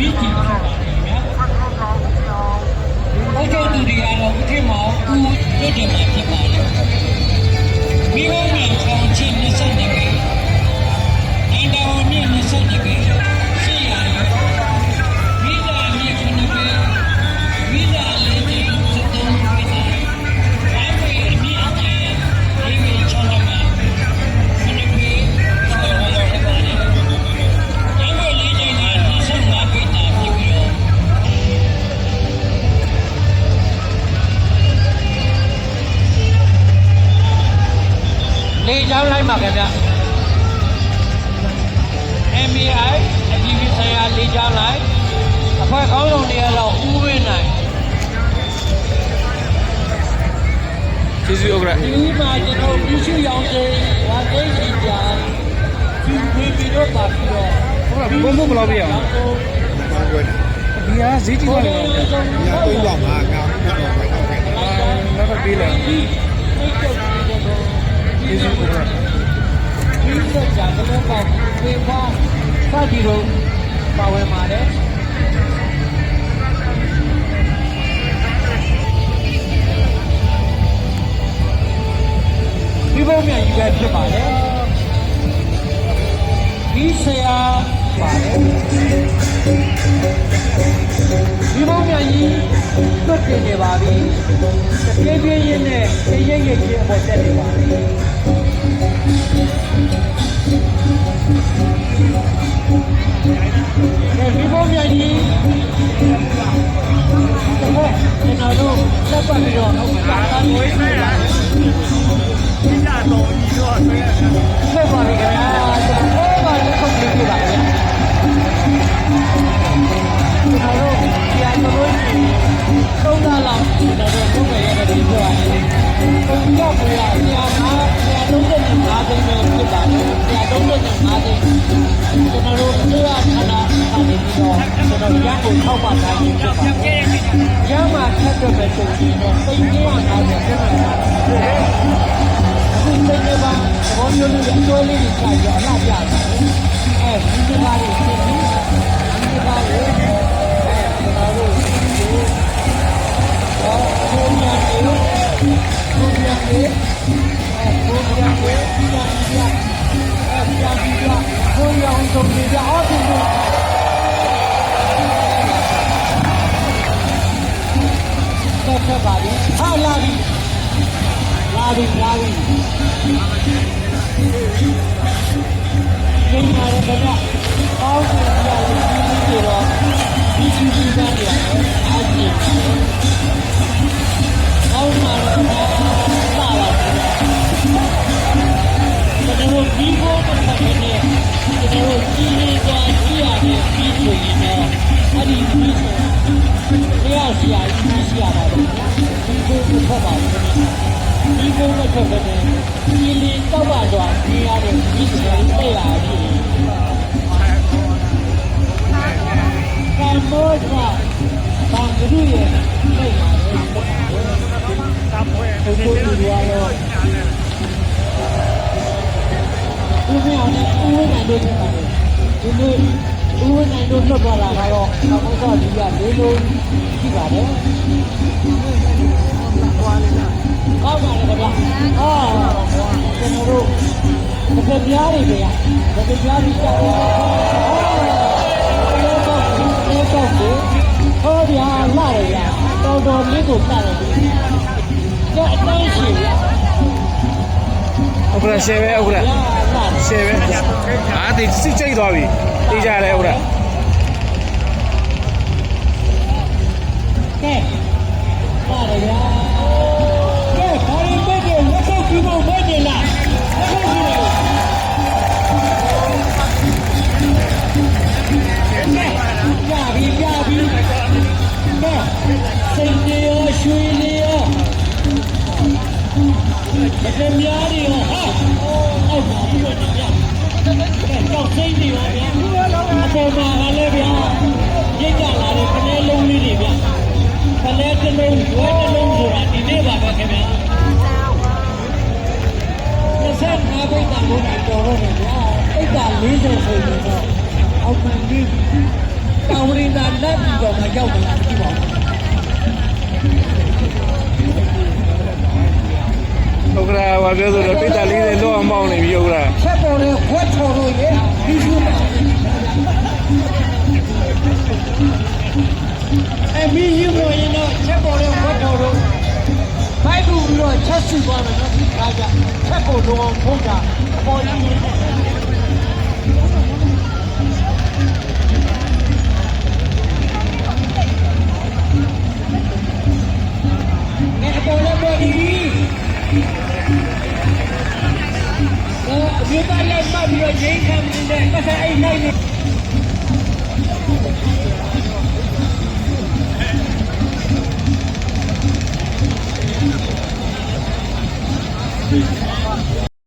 မိတီဖြစ်ပါတယ်ဗျာဘုရားသူတွေကတော့ဥထိမောင်ဦးလွတ်တယ်မှာဖြစ်ပါတ ပါခင်ဗျ MAI အကြီးကြီးဆိုင်ရာလေကြောင်းလိုက်အဖွဲ့ကောင်းဆောင်တွေကတော့ဥဝင်းနိုင်ကျေးဇူးဥက္ကဋ္ဌဒီမှာကျွန်တော်ပြုစုရောင်းစေဝါသိစီကြာဒီဝေပြီးတော့ပါပြီးတော့ဟုတ်ကဲ့ဘုံဘုံဘယ်လောက်ပြရအောင်ဘာကွယ်လဲဒီဟာဈေးကြီးသွားတယ်။ညာသုံးပါမှာငါ့တော့ပဲတော့ပဲအာနောက်တော့ပေးလို ပေါ့ဒီပါစသည်တော့ပါဝင်ပါတယ်ဒီဘုံမြန်ကြီးပဲဖြစ်ပါတယ်ဒီဆရာပါတယ်ဒီဘုံမြန်ကြီးတွတ်တင်နေပါပြီတကယ်ပြင်းရင်နဲ့တရိပ်ရိပ်ချင်းအပေါ်တက်နေပါပြီ ပတ်ပြီးတော့ဟုတ်ပါလားဝေးနေရတယ်ဆက်ပါပြီခင်ဗျာကျွန်တော်တော့ဘာလို့ခုတ်ပြီးပြပါလဲကျွန်တော်တို့ကြာတော့သုံးသားလောက်ကျွန်တော်တို့ခုတ်ရတဲ့ဒီပြောရတယ်ပုံရောက်ပြရဆရာမဆရာလုံးတဲ့ငါးသိန်းပဲဖြစ်ပါတယ်ဆရာလုံးတဲ့ငါးသိန်းကျွန်တော်တို့အစိုးရဌာနအနေနဲ့တော့ကျွန်တော်ရန်ကုန်ထောက်ပံ့ထားခြင်းဖြစ်ပါတယ်ရ မ်းမှာထပ်တော့ပဲဆိုရင်တော့သိန်း950ကျန်ပါတယ်အခုစိတ်ကပါသဘောမျိုးလေးအစိုးလေးကိုကြာရအလားပြတယ်။အဲဒီကပါလေးဖြစ်ပြီးဒီကပါလေးအဲကျွန်တော်တို့ဒီတော့ဘုံညာလေးဘုံညာလေးအဲဘုံညာလေးကြာကြာအဲကြာကြာဘုံညာအောင်ဆုံးပြအောင်ဒီလိုဆက် လာပြီလာပြီနေမှာလည်းဗျာအောင်းကိုကြာလို့ဒီလိုဒီဒီဒီကတည်းကအားကြီးအောင်းမှာလည်းပါပါကျွန်တော်ဒီဘောတစ်ခါနဲ့ကျွန်တော်ကြီးလေးကကြည့်ရတယ်ပြီးဆိုရင်တော့အဲ့ဒီပြီးဆိုတရားစီယာကြီးစီယာပါတော့ဒီဘောတစ်ခါပါ ဒီဘောတစ်ခါနဲ့ဒီလေးတော့ပါတော့ဒီရတဲ့ဒီစကားသိလာပြီကမ္ဘောဇာဘာဂရုရဲ့သိလာတယ်ဘုရားသူရောရောဒီနေ့အောင်ဦးဝင်းနိုင်တို့ဖြစ်ပါတယ်ဒီနေ့ဦးဝင်းနိုင်တို့လွတ်သွားတာကတော့အမောကဒီကလေးလုံးရှိပါတယ် တကယ်ကြားနေကြရတကယ်ကြားပြီးကြောက်တယ်အော်တော့ဒီတော့ဒီဟောဗျာလာရရတော်တော်လေးကိုစတယ်ဒီကအတိုင်းရှိရဥက္ကဋ္ဌရှယ်ပဲဥက္ကဋ္ဌလာလာရှယ်ပဲအာဒီစစ်ကြိတ်သွားပြီတေးကြတယ် တကယ်များနေရောဟာအောက်ပါပြီးတော့ကြကဲကြောက်စိတ်နေရောဗျာအပေါ်မှာကလည်းဗျာရိတ်ကြလာတဲ့ခလေးလုံးလေးတွေဗျာခလေးတစ်လုံးဝဲတစ်လုံးဆိုတာဒီနေ့ပါပဲခင်ဗျာ25ဘိတ်ကဘုန်းတော်တော်တယ်ဗျာဘိတ်က40ဆိုရင်တော့အောက်မှန်ပြီးတာဝရိနာလက်ပြီးတော့မှရောက်တယ်ကြည့်ပါဦး ဟုတ်ကဲ့ဘာပြောဆိုတော့ပိတ္တလေးတွေလောအောင်ပေါင်းနေပြီဟုတ်ကဲ့ချက်ပေါ်တဲ့ဝက်ချော်လို့ရေဒီလိုအမီယူမရင်တော့ချက်ပေါ်တဲ့ဝက်တော်တို့ဘိုက်ဘူးပြီးတော့ချက်စုသွားမယ်နော်ဒီခါကျချက်ပေါ်တော့ဖုတ်တာအပေါ်ကြီး နေတဲ့ပ